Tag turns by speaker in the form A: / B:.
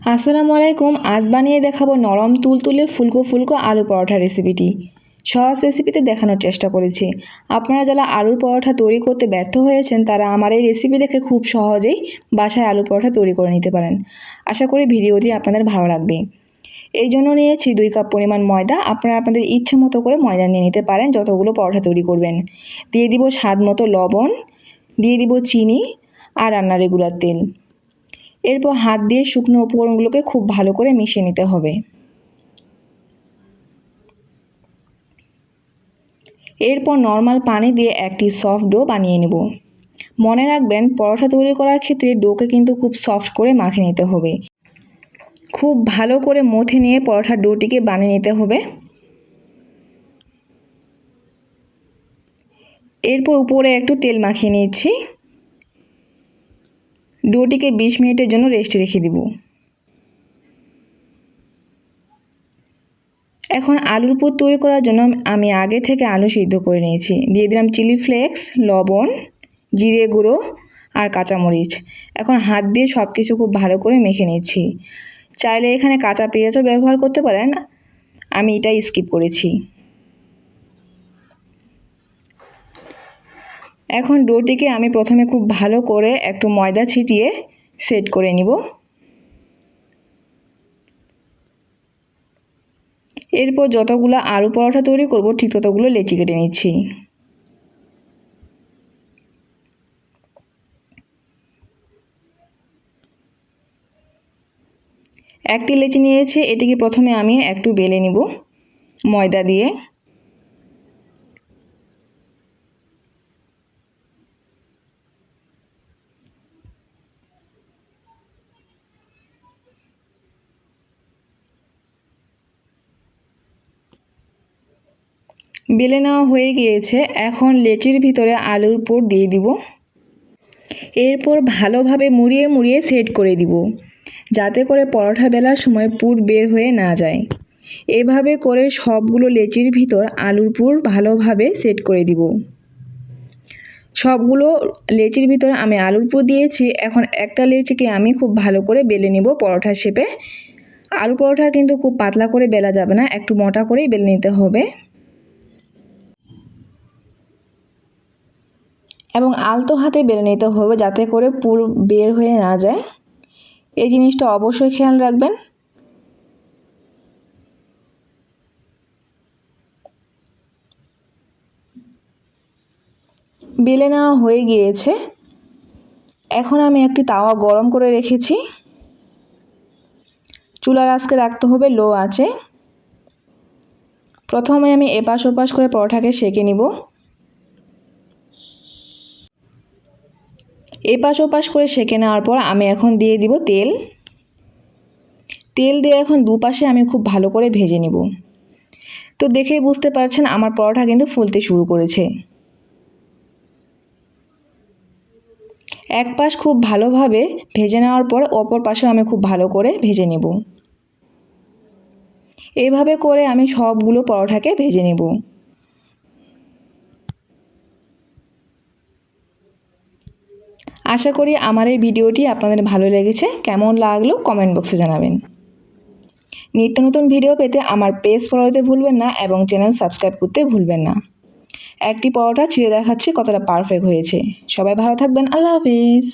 A: আসসালামু আলাইকুম, আজ বানিয়ে দেখাবো নরম তুলতুলে ফুলকো ফুলকো আলু পরোটা রেসিপিটি সহজ রেসিপিতে দেখানোর চেষ্টা করেছি। আপনারা যারা আলুর পরোটা তৈরি করতে ব্যর্থ হয়েছেন, তারা আমার এই রেসিপি দেখে খুব সহজেই বাসায় আলু পরোটা তৈরি করে নিতে পারেন। আশা করি ভিডিওটি আপনাদের ভালো লাগবে। এই জন্য নিয়েছি দুই কাপ পরিমাণ ময়দা। আপনারা আপনাদের ইচ্ছে মতো করে ময়দা নিয়ে নিতে পারেন, যতগুলো পরোটা তৈরি করবেন। দিয়ে দিব স্বাদ মতো লবণ, দিয়ে দিব চিনি আর রান্নার রেগুলার তেল। এরপর হাত দিয়ে শুকনো উপকরণগুলোকে খুব ভালো করে মিশিয়ে নিতে হবে। এরপর নর্মাল পানি দিয়ে একটি সফট ডো বানিয়ে নেব। মনে রাখবেন, পরোটা তৈরি করার ক্ষেত্রে ডোকে কিন্তু খুব সফট করে মাখিয়ে নিতে হবে। খুব ভালো করে মথে নিয়ে পরোটার ডোটিকে বানিয়ে নিতে হবে। এরপর উপরে একটু তেল মাখিয়ে নিয়েছি। ডোটিকে বিশ মিনিটের জন্য রেস্টে রেখে দিব। এখন আলুর পুর তৈরি করার জন্য আমি আগে থেকে আলু সিদ্ধ করে নিয়েছি। দিয়ে দিলাম চিলি ফ্লেক্স, লবণ, জিরে গুঁড়ো আর কাঁচামরিচ। এখন হাত দিয়ে সব কিছু খুব ভালো করে মেখে নিচ্ছি। চাইলে এখানে কাঁচা পেঁয়াজও ব্যবহার করতে পারেন। আমি এটাই স্কিপ করেছি। এখন ডোটিকে আমি প্রথমে খুব ভালো করে একটু ময়দা ছিটিয়ে সেট করে নিব। এরপর যতগুলো আলু পরোটা তৈরি করব, ঠিক ততগুলো লেচি কেটে নিচ্ছি। একটি লেচি নিয়েছি, এটিকে প্রথমে আমি একটু বেলে নিব ময়দা দিয়ে। বেলে নেওয়া হয়ে গিয়েছে, এখন লেচির ভিতরে আলুর পুর দিয়ে দিব। এরপর ভালোভাবে মুড়িয়ে মুড়িয়ে সেট করে দিব, যাতে করে পরোটা বেলার সময় পুর বের হয়ে না যায়। এভাবে করে সবগুলো লেচির ভিতর আলুর পুর ভালোভাবে সেট করে দিব। সবগুলো লেচির ভিতর আমি আলুর পুর দিয়েছি, এখন একটা লেচিকে আমি খুব ভালো করে বেলে নিব পরোটা শেপে। আলু পরোটা কিন্তু খুব পাতলা করে বেলা যাবে না, একটু মোটা করেই বেলে নিতে হবে। এবং আলতো হাতে বেলে নিতে হবে যাতে করে পুর বের হয়ে না যায়। এই জিনিসটা অবশ্যই খেয়াল রাখবেন। বেলে নেওয়া হয়ে গিয়েছে। এখন আমি একটি তাওয়া গরম করে রেখেছি। চুলার আজকে রাখতে হবে লো আছে প্রথমে আমি এপাশ ওপাশ করে পরোটাকে সেঁকে নিব। এপাশ ওপাশ করে সেঁকে নেওয়ার পর আমি এখন দিয়ে দিব তেল। তেল দিয়ে এখন দুপাশে আমি খুব ভালো করে ভেজে নিব। তো দেখেই বুঝতে পারছেন আমার পরোটা কিন্তু ফুলতে শুরু করেছে। এক পাশ খুব ভালোভাবে ভেজে নেওয়ার পর অপর পাশেও আমি খুব ভালো করে ভেজে নেব। এইভাবে করে আমি সবগুলো পরোটাকে ভেজে নেব। আশা করি আমার এই ভিডিওটি আপনাদের ভালো লেগেছে। কেমন লাগল কমেন্ট বক্সে জানাবেন। নিত্য নতুন ভিডিও পেতে আমার পেজ ফলো দিতে ভুলবেন না এবং চ্যানেল সাবস্ক্রাইব করতে ভুলবেন না। একটি পরোটা ছিঁড়ে দেখাচ্ছি কতটা পারফেক্ট হয়েছে। সবাই ভালো থাকবেন। আল্লাহ হাফিজ।